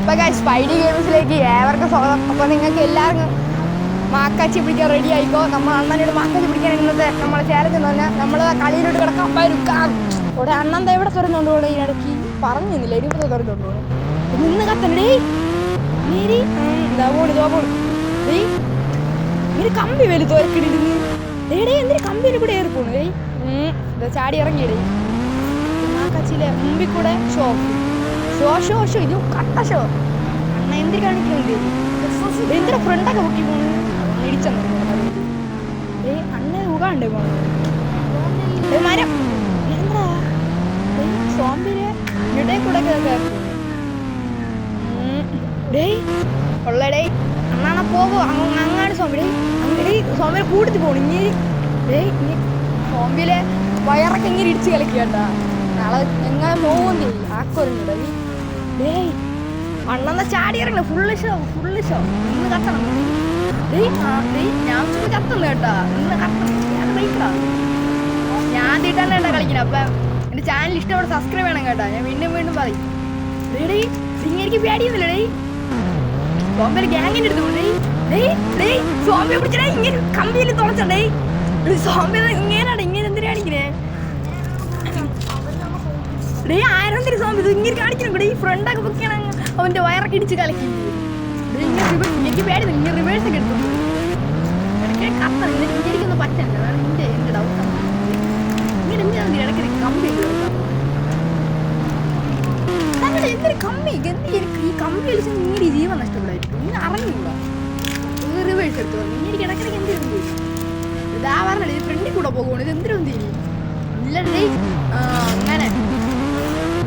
അപ്പൊ സ്പൈഡി ഗെയിംസിലേക്ക് ഏവർക്കും സ്വാഗതം. അപ്പൊ നിങ്ങൾക്ക് എല്ലാവർക്കും മാക്കാച്ചി പിടിക്കാൻ റെഡി ആയിക്കോ? നമ്മൾ അണ്ണനോട് മാക്കാച്ചി പിടിക്കാൻ ഇന്നത്തെ നമ്മളെ ചേരത്തിൽ എന്ന് നമ്മൾ കളിയിലോട്ട് കിടക്കാൻ പരുക്കാം ഇവിടെ അണ്ണൻ എവിടെ തുറന്നുകൊണ്ട് പോകണം ഇടയ്ക്ക് പറഞ്ഞില്ല ഇരുപത് തുറന്നുകൊണ്ട് നിന്ന് കത്തണ്ടേ നീരി. ഇതാ പോണു? ഇതാ പോണ്. ഇങ്ങനെ കമ്പി വലുത് ഇരിക്കണിരുന്ന് ഡേടേ എന്തിനു കമ്പിയിൽ കൂടെ ഏറി പോണു? ഉം, ഇതാ ചാടി ഇറങ്ങിയടേ മാക്കാച്ചിയിലെ മുമ്പിൽ കൂടെ ഷോ ഷോ ഷോ ഷോ ഇത് കട്ട ഷോ അണ്ണ എന്തിനു കാണിക്കുന്നുണ്ട് എന്തിനാ ഫ്രണ്ടൊക്കെ പൊക്കി പോണു? ഇടിച്ചെന്നു ഏ അണ്ണ ഉകാണ്ടേ പോണു? ഏ, മരം. എന്താ? സോമ്പിൽ ഇടേ കൂടെ ഡേയ് ഉള്ളടേ അണ്ണാണ പോകോ അങ്ങാണ് സോമ്പി ഡേയ് അങ്ങടേ സോമ്പിലെ കൂട്ടത്തിൽ പോണു ഇനി ഡേയ് ഇനി സോമ്പിലെ വയറൊക്കെ ഇങ്ങനെ ഇടിച്ച് കളിക്കട്ടാ നാളെ എങ്ങനെ പോകുന്നില്ല ആക്കൊരുണ്ടോ അണ്ണന്ന ചാടി ഇറങ്ങണ ഫുള്ള് ഷോ ഫുള്ള് ഷോ ഇന്ന് കത്തണം. ഞാൻ കത്തുന്നു കേട്ടോ. ഇന്ന് കത്തണം. ഞാൻ കളിക്കടാ. ഞാൻ ആദ്യമായിട്ടാണ് കേട്ടാ കളിക്കുന്നത്. അപ്പം എന്റെ ചാനൽ ഇഷ്ടപ്പെട്ട സബ്സ്ക്രൈബ് ചെയ്യണം കേട്ടോ. ഞാൻ വീണ്ടും വീണ്ടും പറയും. ഡേയ് എനിക്ക് പേടിയൊന്നുമില്ല ഡേ സോമ്പേര് ഗ്യാങ്ങിന്റെ അടുത്ത് ഡേ ഡേ ഡേയ് സോമ്പെ പിടിച്ചടേ ഇങ്ങനെ കമ്പിയിൽ തുളച്ചടേ സോമ്പിയെ ഇങ്ങനെയാണ്? ഇങ്ങനെ എന്തിനാണ് കാണിക്കണേ? ഡേ ആയിരം തിരി സോമ്പ് ഇത് ഇങ്ങനെ കാണിക്കണം. കൂടെ ഈ ഫ്രണ്ടൊക്കെ പൊക്കിയാണ് അവന്റെ വയറൊക്കെ ഇടിച്ച് കലക്കി. എനിക്ക് പേടി ഇങ്ങനെ റിവേഴ്സ് ഒക്കെ എടുത്തു. ഇടയ്ക്ക് കത്തണം എന്നിട്ട് എനിക്കൊന്നും പറ്റണ്ട. അതാണ് എന്റെ എന്റെ ഡൗട്ട് ഇങ്ങനെ എന്തിനാണ് ഇടയ്ക്ക് കമ്പി എന്തൊരു കമ്പി? എന്ത് എനിക്ക് ഈ കമ്പി കളിച്ച് ഇങ്ങനെ ജീവൻ നഷ്ടപ്പെടായിരിക്കും ഇങ്ങനെ അറിഞ്ഞില്ല. റിവേഴ്സ് എടുത്തു എനിക്ക് ഇടയ്ക്കിടയ്ക്ക് എന്തിനും ഇതാ പറഞ്ഞത് ഫ്രണ്ടിൽ കൂടെ പോകുന്നു ഇത് എന്തിനും തീരി ഇല്ലടേ ആ അങ്ങനെ ഒരു ഇതാ കുളി എന്നാ സെറ്റ് ഇത്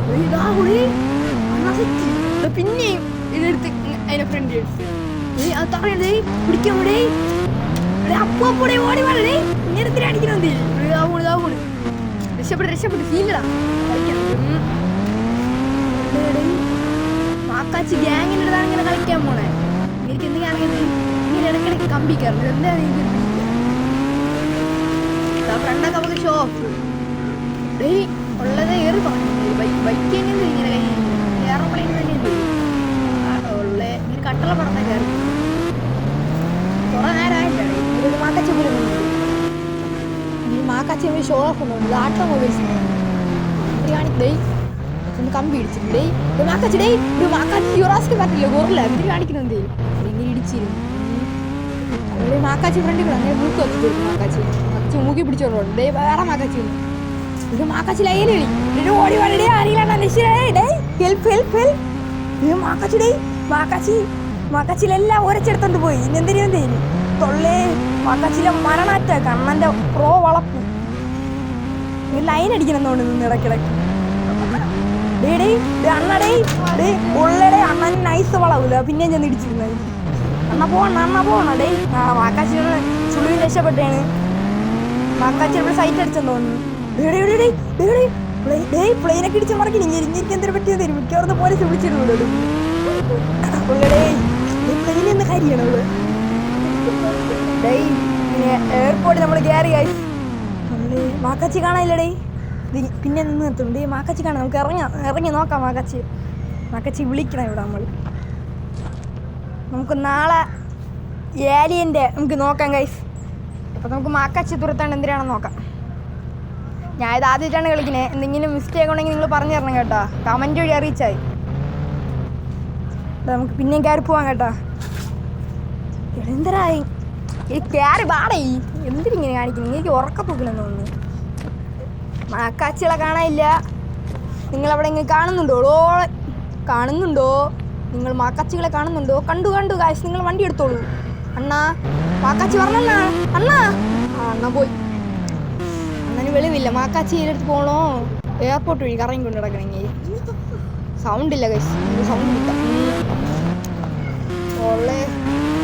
പിന്നെയും ഇതെടുത്ത് അതിനെ ഫ്രണ്ട് എടുത്ത്. അത് തറയണ്ടേ പിടിക്കാൻ കൂടെ അപ്പു അപ്പൂടെ ഓടി വേണേ ഇങ്ങനെ എന്തിനാ അടിക്കണം തീരി ഇതാ പോണു ഇതാ പോണു. രക്ഷപ്പെട്ട് രക്ഷപ്പെട്ട്. എടേ, മാക്കാച്ചി ഗ്യാങ്ങിന്റെ അടുത്താണ് ഇങ്ങനെ കളിക്കാൻ പോണേ. എനിക്ക് എന്തെങ്കിലും ഇങ്ങനെ ഇടയ്ക്കിടയ്ക്ക് കമ്പി കയറുന്നത് എന്താണ് എനിക്ക് ഫ്രണ്ടൊക്കെ നമുക്ക് ഷോ ഉള്ളത് ഏറി പറഞ്ഞു ബൈക്ക് എങ്ങനെ ഇങ്ങനെ എയർപ്ലെയിൻ തന്നെ ഉള്ള ഇങ്ങനെ കട്ടള പറഞ്ഞ കയറി. കുറെ നേരമായിട്ടാണ് ഇത് മാക്കാച്ചി പോലും ഈ മാക്കാച്ചി ഒരു ഷോ ഓഫ് ഒന്നും ഓട്ടോമൊബൈൽസ് കാണിക്കേ ഒന്ന് കമ്പി ഇടിച്ചിട്ട് ഡേയ് ഇത് മാക്കാച്ചി ഡേയ് ഇത് മാക്കാച്ചി യുറാസ്ക്ക് പറ്റില്ല. ഗോറില്ല എന്തിന് കാണിക്കുന്നത് ഇങ്ങനെ ഇടിച്ചിരുന്നു. മാക്കാച്ചി ഫ്രണ്ടിൽ കൂടെ അങ്ങനെ മൂക്ക് വെച്ചിട്ടുണ്ട് മാക്കാച്ചി. മാക്കാച്ചി മൂക്കി പിടിച്ചോളൂ ഡേ വേറെ മാക്കാച്ചി. ഇത് മാക്കാച്ചി ലൈൽ കളി ഇത് ഓടി വളരെ ആരെങ്കിലും ഡേ ഹെൽപ്പ് ഹെൽപ്പ് ഹെൽപ്പ് ഇത് മാക്കാച്ചി ഡേ മാക്കാച്ചി മാക്കാച്ചിലെല്ലാം ഒരച്ചെടുത്തോണ്ട് പോയി. ഇനി എന്തിനും തൊള്ളേ മാക്കാച്ചിലെ മരണാറ്റ കണ്ണന്റെ പ്രോ വളപ്പ്. ഈ ലൈൻ അടിക്കണം തോന്നുന്നു നിന്ന് ഇടയ്ക്കിടയ്ക്ക്. ഡേ ഡേ ഡേ അണ്ണ ഡേ അണ്ണൻ നൈസ് വളവില്ല പിന്നെയും ചെന്ന് ഇടിച്ചിരുന്നത്. അണ്ണ പോണ അണ്ണ പോണ ഡേ ആ മാക്കാച്ചിയുടെ ചുളിവിൽ രക്ഷപ്പെട്ടേണ്. മാക്കാച്ചി സൈറ്റ് അടിച്ചെന്ന് തോന്നുന്നു എയർപോർട്ടിൽ നമ്മൾ കയറി കാണാനില്ലടേ പിന്നെ നിന്ന് നിർത്തും. ഡേ മാക്കാച്ചി കാണാം. നമുക്ക് ഇറങ്ങാം. ഇറങ്ങി നോക്കാം മാക്കാച്ചി. മാക്കാച്ചി വിളിക്കണം ഇവിടെ നമ്മൾ നമുക്ക് നാളെ ഏലിയന്റെ നമുക്ക് നോക്കാം ഗൈസ് അപ്പം നമുക്ക് മാക്കാച്ചി തുരത്താണ്ട് എന്തിനാണെന്ന് നോക്കാം. ഞാൻ ഇത് ആദ്യമായിട്ടാണ് കളിക്കുന്നത് എന്തെങ്കിലും മിസ്റ്റേക്ക് ഉണ്ടെങ്കിൽ നിങ്ങൾ പറഞ്ഞു തരണം കേട്ടോ. കമന്റ് വഴി അറിയിച്ചായി നമുക്ക് പിന്നെയും കയറി പോവാം കേട്ടോ. എന്തരായി ഈ കയറി പാടേ എന്തിനിങ്ങനെ കാണിക്കുന്നു എനിക്ക് ഉറക്കപ്പൊക്കില്ലെന്ന് തോന്നുന്നു. മാക്കാച്ചികളെ കാണാനില്ല. നിങ്ങളവിടെ ഇങ്ങനെ കാണുന്നുണ്ടോ? കാണുന്നുണ്ടോ? നിങ്ങൾ മാക്കാച്ചികളെ കാണുന്നുണ്ടോ? കണ്ടു കണ്ടു കാശ് നിങ്ങൾ വണ്ടി എടുത്തോളൂ. അണ്ണാ മാക്കാച്ചി പറഞ്ഞണ്ണാ അണ്ണാ. അണ്ണ. പോയി. അണ്ണന് വെളിവില്ല. മാക്കാച്ചി അടുത്ത് പോണോ? എയർപോർട്ട് വഴി കറങ്ങി കൊണ്ട് നടക്കണെങ്കിൽ സൗണ്ട് ഇല്ല കൈസ് സൗണ്ട് ഇല്ല. ഓളെ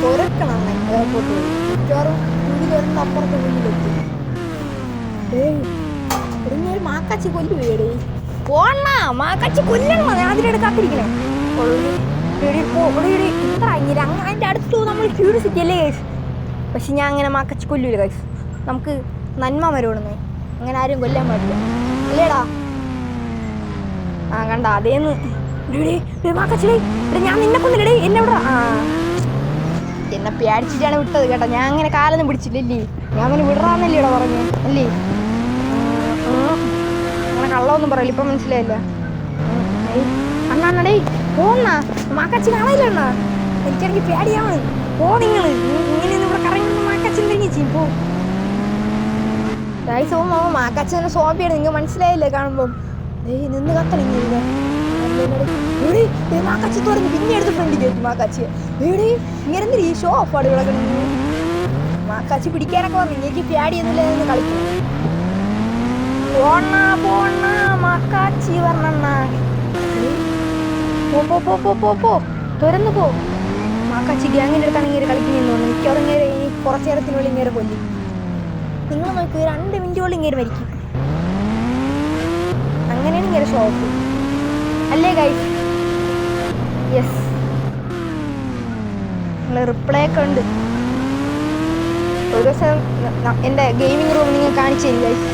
തുരക്കണം എയർപോർട്ട് വഴി. മിക്കവാറും കുഴി തുരണ്ട അപ്പുറത്തെ കുഴിയിലെത്തി ഒരു മാക്കാച്ചി കൊല്ലു വീടേ പോണ്ണ മാക്കാച്ചി കൊല്ലണം? ഞാൻ അതിന്റെ കാത്തിരിക്കണേ. അതിന്റെ അടുത്ത് നമ്മൾ ക്യൂരിയോസിറ്റി അല്ലേ ഗൈസ് പക്ഷെ ഞാൻ അങ്ങനെ മാക്കച്ചി കൊല്ലൂല കൈസ് നമുക്ക് നന്മ വരോടുന്നേ അങ്ങനെ ആരും കൊല്ലാൻ പാടില്ല. അല്ലേടാ? ആ കണ്ട അതേന്ന്. ഞാൻ നിന്നെ കൊന്നില്ലടേ എന്നെ ആ. എന്നെ പേടിച്ചിട്ടാണ് വിട്ടത് കേട്ടോ. ഞാൻ അങ്ങനെ കാലൊന്നും പിടിച്ചില്ലല്ലേ. ഞാൻ അങ്ങനെ വിടറാന്നല്ലേ ഇവിടെ പറഞ്ഞു അല്ലേ. അങ്ങനെ കള്ളമൊന്നും പറയില്ല. ഇപ്പം മനസ്സിലായില്ല. അണ്ണാ അണ്ണാ ഡേയ് പോന്നാ മാക്കച്ചി കാണാനില്ല അണ്ണാ? എനിക്കാണെങ്കിൽ പേടിയാണ്. പോ നിങ്ങൾ ഇങ്ങനെ ഇവിടെ കറങ്ങി മാക്കച്ചി എന്തെങ്കിലും ചെയ്യും. പോ. ഗൈസ് ഓ സോപ്പിയാണ് നിങ്ങൾ മനസ്സിലായില്ലേ കാണുമ്പം? നിന്ന് കത്തണെങ്കിൽ മാക്കാച്ചി തുറന്ന് പിന്നെ എടുത്ത് ഫ്രണ്ട് കയറ്റി മാക്കാച്ചിയെ ഇങ്ങനെ ഈ ഷോ കിടക്കുന്നു മാക്കാച്ചി പിടിക്കാനൊക്കെ വന്നു. എനിക്ക് പേടിയൊന്നുമില്ല നിന്ന് കളിക്കും. പോണ്ണ പോണ്ണ മാക്കാച്ചി പറഞ്ഞണ്ണ. പോ പോ മാക്കാച്ചി ഗ്യാങ്ങിന്റെ അടുത്താണ് ഇങ്ങനെ കളിക്കുന്നതെന്ന് തോന്നുന്നു. മിക്കവാറും ഇങ്ങനെ ഇനി കുറച്ച് നേരത്തിനുള്ളിൽ ഇങ്ങനെ കൊല്ലും. നിങ്ങൾ നോക്കി രണ്ട് മിനിറ്റോളം ഇങ്ങനെ മരിക്കും. അങ്ങനെയാണ് ഇങ്ങനെ ഷോപ്പ് അല്ലേ ഗൈസ് യെസ് നിങ്ങൾ റിപ്ലൈ ഒക്കെ ഉണ്ട്. ഒരു ദിവസം എന്റെ ഗെയിമിംഗ് റൂം നിങ്ങൾ കാണിച്ചു തരും ഗൈസ്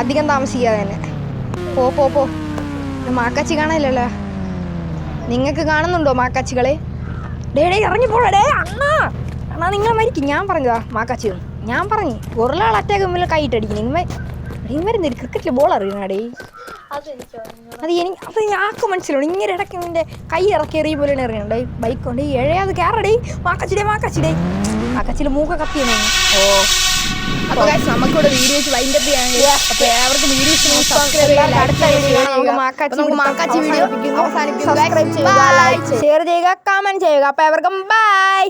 അധികം താമസിക്കാതെ തന്നെ. പോ പോ പോ. മാക്കാച്ചി കാണാനില്ലല്ലോ. നിങ്ങൾക്ക് കാണുന്നുണ്ടോ മാക്കാച്ചികളെ? ഡേ ഡേ ഇറങ്ങി പോടാ ഡേ അണ്ണാ. അണ്ണാ നിങ്ങൾ മരിക്കും. ഞാൻ പറഞ്ഞതാ മാക്കാച്ചി. ഞാൻ പറഞ്ഞു ഒരാൾ അറ്റാക്ക് മുമ്പിൽ കൈയിട്ടടിക്കണം ഇങ്ങനെ ഇവരുന്നൊരു ക്രിക്കറ്റിൽ ബോൾ അറിയണ ഡേ അത് എനിക്ക് അത് ഞാക്ക് മനസ്സിലാണ് ഇങ്ങനെ ഇടയ്ക്ക് നിന്റെ കൈ ഇറക്കി എറിയ പോലെ എറിയണ്ടേ ബൈക്ക് കൊണ്ട് എഴയാത് കയറടേ മാക്കച്ചിടേ മാക്കച്ചിടേ മാക്കച്ചിൽ മൂക്ക കത്തിയാണ് ഓ. അപ്പോൾ നമുക്കിവിടെ വീഡിയോസ് വൈൻഡ് അപ്പ് ചെയ്യാൻ അപ്പോൾ ഏവർക്കും വീഡിയോസ് സബ്സ്ക്രൈബ് ചെയ്യാൻ അടുത്ത വീഡിയോ ഷെയർ ചെയ്യുക കമന്റ് ചെയ്യുക. അപ്പോൾ എവർക്കും ബൈ